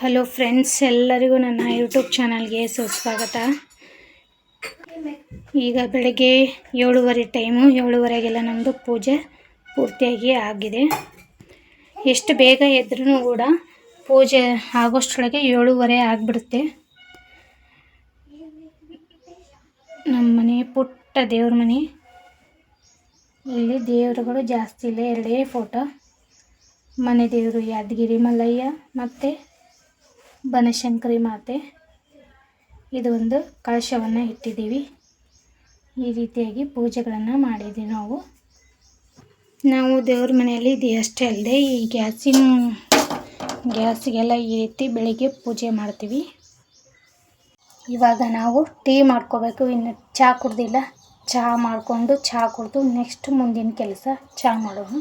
Hello friends ಎಲ್ಲರಿಗೂ ನನ್ನ YouTube ಚಾನಲ್ಗೆ ಸುಸ್ವಾಗತ. ಈಗ ಬೆಳಗ್ಗೆ ಏಳುವರೆ ಟೈಮು ಏಳುವರೆಗೆಲ್ಲ ನಮ್ಮದು ಪೂಜೆ ಪೂರ್ತಿಯಾಗಿ ಆಗಿದೆ. ಎಷ್ಟು ಬೇಗ ಎದ್ರೂ ಕೂಡ ಪೂಜೆ ಆಗೋಷ್ಟರೊಳಗೆ ಏಳುವರೆ ಆಗಿಬಿಡುತ್ತೆ. ನಮ್ಮ ಮನೆ ಪುಟ್ಟ ದೇವ್ರ ಮನೆ. ಇಲ್ಲಿ ದೇವರುಗಳು ಜಾಸ್ತಿ ಇಲ್ಲ, ಎರಡೇ ಫೋಟೋ ಮನೆ ದೇವರು ಯಾದಗಿರಿ ಮಲ್ಲಯ್ಯ ಮತ್ತು ಬನಶಂಕರಿ ಮಾತೆ. ಇದು ಒಂದು ಕಳಶವನ್ನು ಇಟ್ಟಿದ್ದೀವಿ. ಈ ರೀತಿಯಾಗಿ ಪೂಜೆಗಳನ್ನು ಮಾಡಿದ್ದೀವಿ ನಾವು. ನಾವು ದೇವ್ರ ಮನೆಯಲ್ಲಿ ಇದು ಅಷ್ಟೇ ಅಲ್ಲದೆ, ಈ ಗ್ಯಾಸಿನ, ಗ್ಯಾಸ್ಗೆಲ್ಲ ಈ ರೀತಿ ಬೆಳಿಗ್ಗೆ ಪೂಜೆ ಮಾಡ್ತೀವಿ. ಇವಾಗ ನಾವು ಟೀ ಮಾಡ್ಕೋಬೇಕು, ಇನ್ನು ಚಹಾ ಕುಡ್ದಿಲ್ಲ. ಚಹಾ ಮಾಡಿಕೊಂಡು ಚಹಾ ಕುಡಿದು ನೆಕ್ಸ್ಟ್ ಮುಂದಿನ ಕೆಲಸ ಚಹಾ ಮಾಡೋದು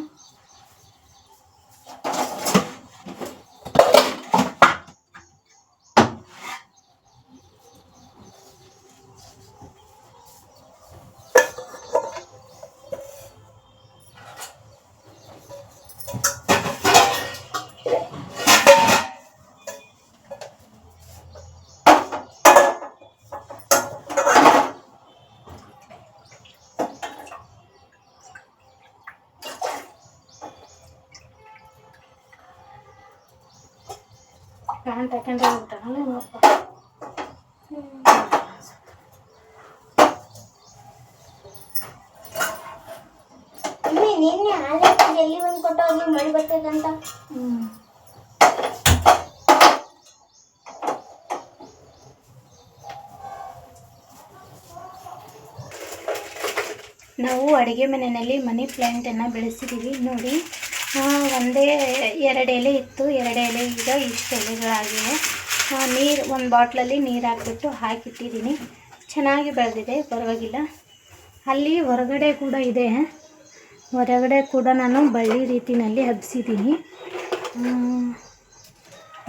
ಪ್ಯಾಂಟ್ ಹಾಕೊಂಡು ಹೋಗ್ಬಿಟ್ಟಾನಲ್ಲ ಏನಪ್ಪ ನಿನ್ನೆ ಹಾಲೆ ಎಲ್ಲಿ ಬಂದು ಕೊಟ್ಟೋಗಿ ಮಳೆ ಬರ್ತದಂತ ಹ್ಮ್. ನಾವು ಅಡುಗೆ ಮನೆಯಲ್ಲಿ ಮನಿ ಪ್ಲ್ಯಾಂಟನ್ನು ಬೆಳೆಸಿದ್ದೀವಿ. ನೋಡಿ ಒಂದೇ ಎರಡು ಎಲೆ ಇತ್ತು. ಎರಡು ಎಲೆ ಈಗ ಇಷ್ಟು ಎಲೆಗಳಾಗಿವೆ. ನೀರು, ಒಂದು ಬಾಟ್ಲಲ್ಲಿ ನೀರು ಹಾಕಿಬಿಟ್ಟು ಹಾಕಿಟ್ಟಿದ್ದೀನಿ. ಚೆನ್ನಾಗಿ ಬೆಳೆದಿದೆ, ಪರವಾಗಿಲ್ಲ. ಅಲ್ಲಿ ಹೊರಗಡೆ ಕೂಡ ಇದೆ. ಹೊರಗಡೆ ಕೂಡ ನಾನು ಬಳ್ಳಿ ರೀತಿಯಲ್ಲಿ ಹಬ್ಸಿದ್ದೀನಿ.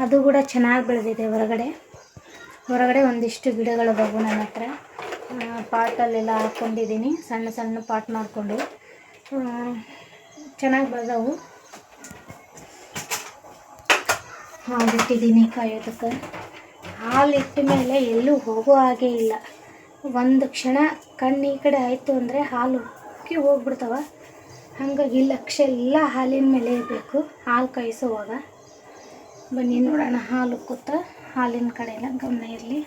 ಅದು ಕೂಡ ಚೆನ್ನಾಗಿ ಬೆಳೆದಿದೆ ಹೊರಗಡೆ. ಹೊರಗಡೆ ಒಂದಿಷ್ಟು ಗಿಡಗಳು ಬಗ್ಗು ನನ್ನ ಹತ್ರ. ಪಾಟಲ್ಲೆಲ್ಲ ಹಾಕ್ಕೊಂಡಿದ್ದೀನಿ ಸಣ್ಣ ಸಣ್ಣ ಪಾಟ್ ಮಾಡಿಕೊಂಡು. ಚೆನ್ನಾಗಿ ಬೆಳೆದವು. ಹಾಲಿಟ್ಟಿದ್ದೀನಿ ಕಾಯೋದಕ್ಕೆ ಹಾಲಿಟ್ಟ ಮೇಲೆ ಎಲ್ಲೂ ಹೋಗೋ ಹಾಗೆ ಇಲ್ಲ. ಒಂದು ಕ್ಷಣ ಕಣ್ಣು ಈ ಕಡೆ ಆಯಿತು ಅಂದರೆ ಹಾಲು ಉಕ್ಕಿ ಹೋಗ್ಬಿಡ್ತಾವ. ಹಾಗಾಗಿ ಲಕ್ಷ ಎಲ್ಲ ಹಾಲಿನ ಮೇಲೆ ಇರಬೇಕು. ಹಾಲು ಕಾಯಿಸುವಾಗ. ಬನ್ನಿ ನೋಡೋಣ ಹಾಲು ಕೂತ ಹಾಲಿನ ಕಡೆ ಗಮನ ಇರಲಿ.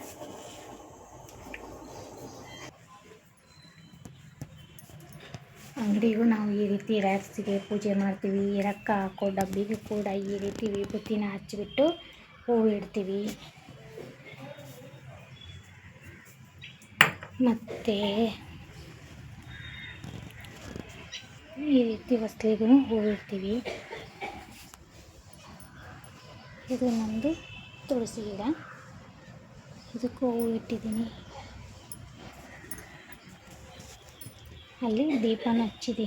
ಅಂಗಡಿಗೂ ನಾವು ಈ ರೀತಿ ರ್ಯಾಕ್ಸಿಗೆ ಪೂಜೆ ಮಾಡ್ತೀವಿ, ರೊಕ್ಕ ಹಾಕೋ ಡಬ್ಬಿಗೂ ಕೂಡ ಈ ರೀತಿ ವಿಭೂತಿನ ಹಚ್ಚಿಬಿಟ್ಟು ಹೂವು ಇಡ್ತೀವಿ. ಮತ್ತು ಈ ರೀತಿ ಹೊಸ್ಲಿಗೂ ಹೂವು ಇಡ್ತೀವಿ. ಇದು ನಮ್ಮದು ತುಳಸಿ ಗಿಡ. ಇದಕ್ಕೂ ಹೂವು ಇಟ್ಟಿದ್ದೀನಿ. ಅಲ್ಲಿ ದೀಪನ ಹಚ್ಚಿದೆ.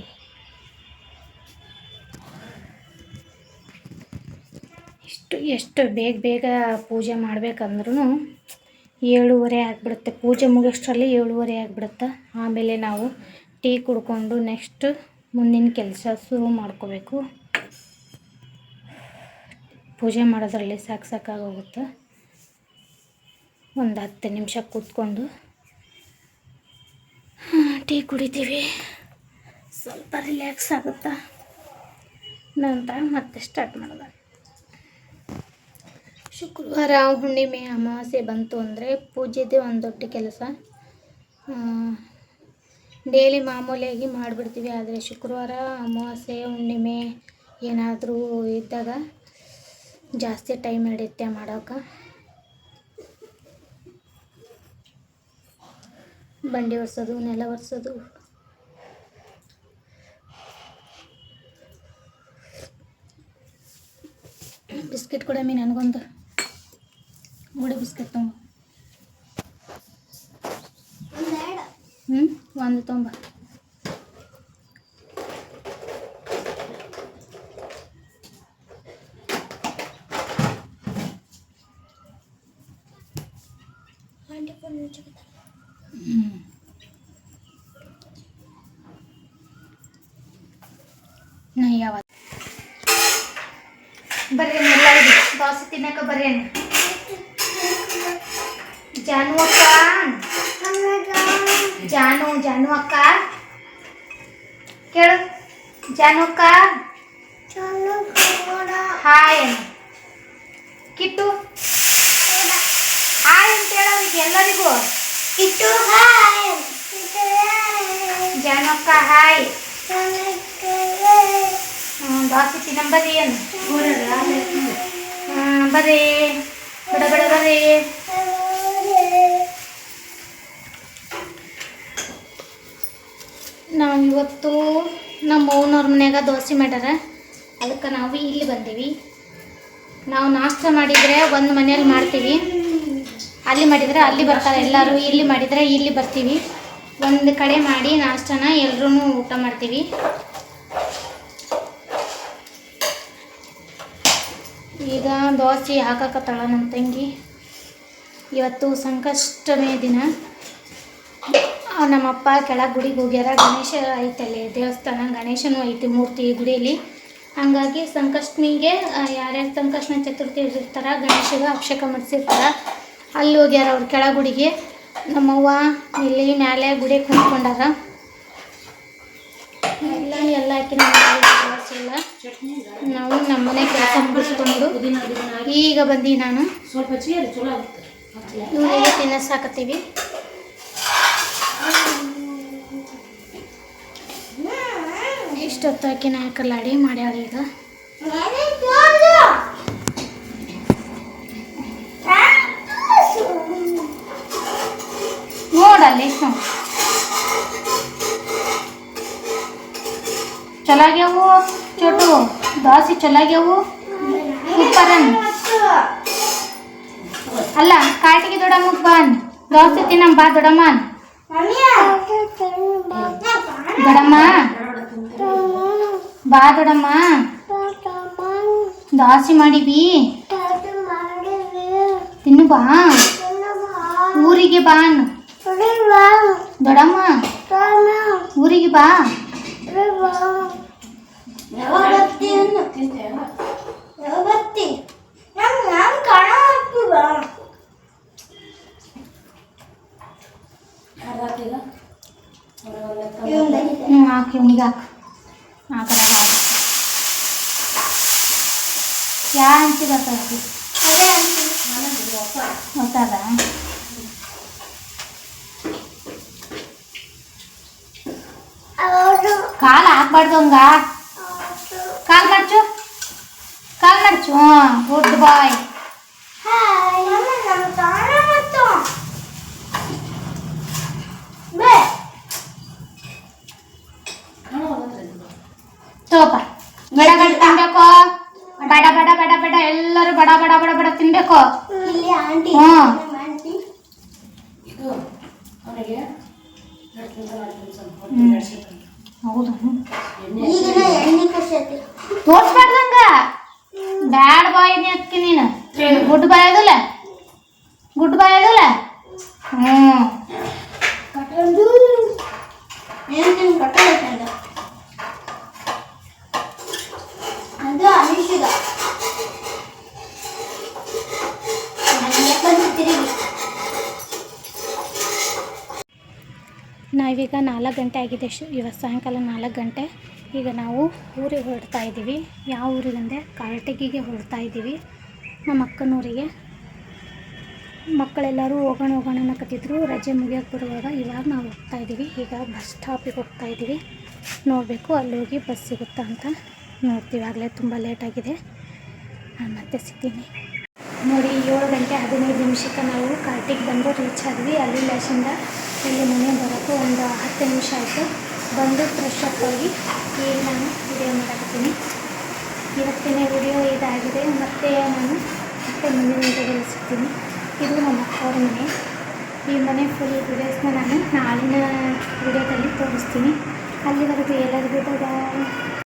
ಇಷ್ಟು ಎಷ್ಟು ಬೇಗ ಬೇಗ ಪೂಜೆ ಮಾಡಬೇಕಂದ್ರೂ ಏಳುವರೆ ಆಗಿಬಿಡುತ್ತೆ. ಪೂಜೆ ಮುಗಿಯೋಷ್ಟರಲ್ಲಿ ಏಳುವರೆ ಆಗಿಬಿಡುತ್ತೆ? ಆಮೇಲೆ ನಾವು ಟೀ ಕುಡ್ಕೊಂಡು ನೆಕ್ಸ್ಟ್ ಮುಂದಿನ ಕೆಲಸ ಶುರು ಮಾಡ್ಕೋಬೇಕು. ಪೂಜೆ ಮಾಡೋದ್ರಲ್ಲಿ ಸಾಕು ಸಾಕಾಗೋಗುತ್ತೆ. ಒಂದು ಹತ್ತು ನಿಮಿಷ ಕೂತ್ಕೊಂಡು ಟೀ ಕುಡಿತೀವಿ. ಸ್ವಲ್ಪ ರಿಲ್ಯಾಕ್ಸ್ ಆಗುತ್ತಾ? ನಂತರ ಮತ್ತೆ ಸ್ಟಾರ್ಟ್ ಮಾಡಿದೆ ಶುಕ್ರವಾರ ಹುಣ್ಣಿಮೆ ಅಮಾವಾಸ್ಯೆ ಬಂತು ಅಂದರೆ ಪೂಜೆದೇ ಒಂದು ದೊಡ್ಡ ಕೆಲಸ ಡೈಲಿ ಮಾಮೂಲಿಯಾಗಿ ಮಾಡಿಬಿಡ್ತೀವಿ, ಆದರೆ ಶುಕ್ರವಾರ ಅಮಾವಾಸ್ಯೆ, ಹುಣ್ಣಿಮೆ ಏನಾದರೂ ಇದ್ದಾಗ ಜಾಸ್ತಿ ಟೈಮ್ ಹಿಡಿಯುತ್ತೆ ಮಾಡೋಕೆ ಬಂಡಿ ಒರೆಸೋದು ನೆಲ ಒರೆಸೋದು. ಬಿಸ್ಕೆಟ್ ಕೊಡಮ್ಮಿ ನನಗೊಂದು. ಗುಡಿ ಬಿಸ್ಕೆಟ್ ತೊಂಬ ಹ್ಞೂ ಒಂದು ತುಂಬ ನಾ ಯಾವ ಬರ್ರಿ ಎಲ್ಲ ದೋಸೆ ತಿನ್ನಕ ಬರ್ರೇನು ಜಾನು ಅಕ್ಕ. ಜಾನು ಜಾನು ಅಕ್ಕ. ಕೇಳು. ಜಾನು ಅಕ್ಕ. ಹಾಯ್ ಕಿಟ್ಟು. ಹಾಯ್ ಅಂತ ಹೇಳೋರಿಗೆ ಎಲ್ಲರಿಗೂ. ಇಟ್ಟು ಹಾಯ್ ಜಾನು ಅಕ್ಕ ಹಾಯ್ ಹ್ಮ್, ದೋಸೆ ತಿನ್ನಂ ಬರ್ರಿ ಏನು ಬರ್ರಿ ಬಡ ಬಡ ಬರ್ರಿ ನಾವು ಇವತ್ತು ನಮ್ಮ ಅವ್ನವ್ರ ಮನ್ಯಾಗ ದೋಸೆ ಮಾಡ್ಯಾರ ಅದಕ್ಕೆ ನಾವು ಇಲ್ಲಿ ಬಂದೀವಿ ನಾವು ನಾಷ್ಟ ಮಾಡಿದರೆ ಒಂದು ಮನೆಯಲ್ಲಿ ಮಾಡ್ತೀವಿ ಅಲ್ಲಿ ಮಾಡಿದರೆ ಅಲ್ಲಿ ಬರ್ತಾರೆ. ಎಲ್ಲರೂ ಇಲ್ಲಿ ಮಾಡಿದರೆ ಇಲ್ಲಿ ಬರ್ತೀವಿ. ಒಂದು ಕಡೆ ಮಾಡಿ ನಾಷ್ಟನ ಎಲ್ಲರೂ ಊಟ ಮಾಡ್ತೀವಿ. ಈಗ ದೋಸೆ ಹಾಕಕತ್ತಾಳ ನಮ್ಮ ತಂಗಿ. ಇವತ್ತು ಸಂಕಷ್ಟಮೇ ದಿನ. ನಮ್ಮಪ್ಪ ಕೆಳಗೆ ಗುಡಿಗೆ ಹೋಗ್ಯಾರ. ಗಣೇಶ ಐತಲ್ಲಿ ದೇವಸ್ಥಾನ. ಗಣೇಶನೂ ಐತಿ ಮೂರ್ತಿ ಗುಡಿಯಲ್ಲಿ ಹಂಗಾಗಿ ಸಂಕಷ್ಟಮಿಗೆ ಯಾರ್ಯಾರು ಸಂಕಷ್ಟನ ಚತುರ್ಥಿ ಇರ್ತಾರೆ, ಗಣೇಶಗೆ ಅಭಿಷೇಕ ಮಾಡಿಸಿರ್ತಾರ. ಅಲ್ಲಿ ಹೋಗ್ಯಾರ ಕೆಳ ಕೆಳಗುಡಿಗೆ ನಮ್ಮವ್ವ ಇಲ್ಲಿ ಮ್ಯಾಲೆ ಗುಡಿ ಕುಂತ್ಕೊಂಡಾರ. ಎಲ್ಲ ಎಲ್ಲ ಇಲ್ಲ ನಾವು ನಮ್ಮನೆ ಕೆಲಸ ಮುಗಿಸ್ಕೊಂಡು ಈಗ ಬಂದಿ ನಾನು. ಸ್ವಲ್ಪ ತಿನ್ನಿಸಾಕತ್ತೀವಿ ಚಲೋ ಆಗುತ್ತೆ ಇವಳಿಗೆ ತಿನ್ನಸಾಕತ್ತೀವಿ ಇಷ್ಟೊತ್ತು ಹಾಕಿ ನಾಲ್ಕಲ್ಲಾಡಿ ಮಾಡ್ಯಾಳ ಈಗ. ನೋಡಲ್ಲಿ ಹ್ಞೂ ಚಲಾಗ್ಯಾವು, ಚೋಟು. ದೋಸೆ ಚಲಾಗ್ಯಾವು. ಸೂಪರನ್ ಅಲ್ಲ, ಕಾಟಿಗೆ ದೊಡಮ್ಮ ಬಾನ್ ದೋಸೆ ತಿನ್ನಮ್ಮ ಬಾ ದೊಡಮ್ಮನ್ ದೊಡಮ್ಮ. ಬಾ ದೊಡಮ್ಮ. ದೋಸೆ ಮಾಡಿವಿ. ತಿನ್ನು ಬಾ. ಊರಿಗೆ ಬಾ. ದೊಡಮ್ಮ ಊರಿಗೆ ಬಾ. ಹಾಕಿ ಇವನಿಗೆ ಹಾಕು. ಹಾಕಲ್ಲ ಯಾ ಅಂತಿ ಗೊತ್ತಾಗ್ತಿ ಗೊತ್ತಾ ಅಂತೀನಿ. ಗೊತ್ತದ ಅವರು ಕಾಲು ಹಾಕ್ಬಾರ್ದು ಹಂಗ ಕಾಲು ಮಡ್ಚು ಕಾಲು ಮಡ್ಚು ಹಾಂ ಗುಡ್ ಬಾಯ್ ಹಾಯ್ ಅಮ್ಮ ನಮ್ಮ ಕಣ ಮತ್ತು ಬೇ ತಗೋಪ ಬಡ ಬಡ ತಿನ್ಬೇಕು ಬಡ ಬಡ ಬಡ ಬಡ ಎಲ್ಲರೂ ಬಡ ಬಡ ಬಡ ಬಡ ತಿನ್ಬೇಕು ಇಲ್ಲಿ ಈಗಿನ ಎಣ್ಣೆ ಕಸತಿ. ತೋರ್ಸ್ಬಾರ್ದಂಗ. ಬ್ಯಾಡ್ ಬಾಯ್ ಅಕ್ಕಿ ನೀನು. ಗುಡ್ ಬಾಯ್ ಅದಲ್ಲ. ಗುಡ್ ಬಾಯ್ ಅದಲ್ಲ. ಹ್ಞೂ ಕಟ್ಟೊಂದು ಏನು ಕಟ್ಟಬೇಕಂದ ಅದು ಅನಿಶಿದ ಬಂದು ತಿರುಗಿ ನಾವೀಗ ನಾಲ್ಕು ಗಂಟೆ ಆಗಿದೆ ಇವತ್ತು ಸಾಯಂಕಾಲ ನಾಲ್ಕು ಗಂಟೆ. ಈಗ ನಾವು ಊರಿಗೆ ಹೊರಡ್ತಾ ಇದ್ದೀವಿ ಯಾವ ಊರಿಗಂದರೆ ಕಾರ್ಟಗಿಗೆ ಹೊರಡ್ತಾ ಇದ್ದೀವಿ ನಮ್ಮ ಅಕ್ಕನೂರಿಗೆ. ಮಕ್ಕಳೆಲ್ಲರೂ ಹೋಗೋಣ ಹೋಗೋಣ ಅನ್ನಕತ್ತಿದ್ರು. ರಜೆ ಮುಗಿಯೋಕೆ ಬರುವಾಗ ಇವಾಗ ನಾವು ಹೋಗ್ತಾ ಇದ್ದೀವಿ ಈಗ ಬಸ್ ಸ್ಟಾಪಿಗೆ ಹೋಗ್ತಾ ಇದ್ದೀವಿ ನೋಡಬೇಕು ಅಲ್ಲಿ ಹೋಗಿ ಬಸ್ ಸಿಗುತ್ತಾ ಅಂತ. ನೋಡ್ತೀವಿ. ಆಗಲೇ ತುಂಬ ಲೇಟಾಗಿದೆ ನಾನು ಮತ್ತೆ ಸಿಗ್ತೀನಿ. ನೋಡಿ, ಏಳು ಗಂಟೆ ಹದಿನೈದು ನಿಮಿಷಕ್ಕೆ ನಾವು ಕಾರ್ಟಿಗೆ ಬಂದು ರೀಚ್ ಆದ್ವಿ. ಅಲ್ಲಿ ಲೇಶಿಂದ ಇಲ್ಲಿ ಮನೆ ಬರೋಕ್ಕೆ ಒಂದು ಹತ್ತು ನಿಮಿಷ ಆಯಿತು. ಬಂದು ಫ್ರೆಶ್ ಅಪ್ ಆಗಿ ಈಗ ನಾನು ವಿಡಿಯೋ ಮಾಡ್ತೀನಿ ಇವತ್ತಿನ ವಿಡಿಯೋ ಇದಾಗಿದೆ. ಮತ್ತೆ ನಾನು ಮತ್ತೆ ಮುಂದಿನ ವಿಡಿಯೋದಲ್ಲಿ ಸಿಗ್ತೀನಿ ಇದು ನಮ್ಮ ಅಕ್ಕವ್ರ ಮನೆ. ಈ ಮನೆ ಫುಲ್ ವಿಡಿಯೋಸ್ನ ನಾನು ನಾಳಿನ ವಿಡಿಯೋದಲ್ಲಿ ತೋರಿಸ್ತೀನಿ. ಅಲ್ಲಿವರೆಗೂ ಎಲ್ಲರಿಗೂ ಬಾಯ್